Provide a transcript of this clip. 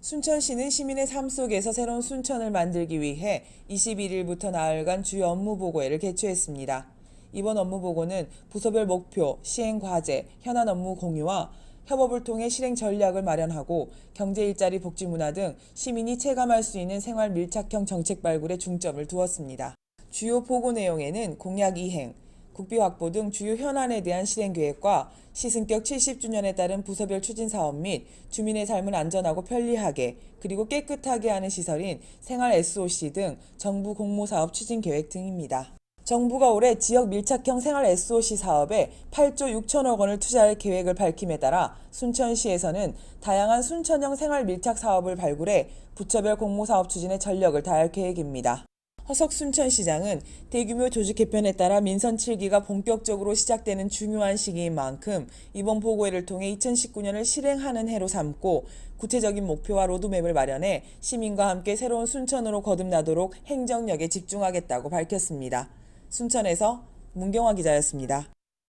순천시는 시민의 삶 속에서 새로운 순천을 만들기 위해 21일부터 나흘간 주요 업무 보고회를 개최했습니다. 이번 업무 보고는 부서별 목표, 시행 과제, 현안 업무 공유와 협업을 통해 실행 전략을 마련하고 경제 일자리 복지 문화 등 시민이 체감할 수 있는 생활 밀착형 정책 발굴에 중점을 두었습니다. 주요 보고 내용에는 공약 이행, 국비 확보 등 주요 현안에 대한 실행 계획과 시승격 70주년에 따른 부서별 추진 사업 및 주민의 삶을 안전하고 편리하게 그리고 깨끗하게 하는 시설인 생활 SOC 등 정부 공모 사업 추진 계획 등입니다. 정부가 올해 지역 밀착형 생활 SOC 사업에 8조 6천억 원을 투자할 계획을 밝힘에 따라 순천시에서는 다양한 순천형 생활 밀착 사업을 발굴해 부처별 공모 사업 추진에 전력을 다할 계획입니다. 허석 순천시장은 대규모 조직 개편에 따라 민선 7기가 본격적으로 시작되는 중요한 시기인 만큼 이번 보고회를 통해 2019년을 실행하는 해로 삼고 구체적인 목표와 로드맵을 마련해 시민과 함께 새로운 순천으로 거듭나도록 행정력에 집중하겠다고 밝혔습니다. 순천에서 문경화 기자였습니다.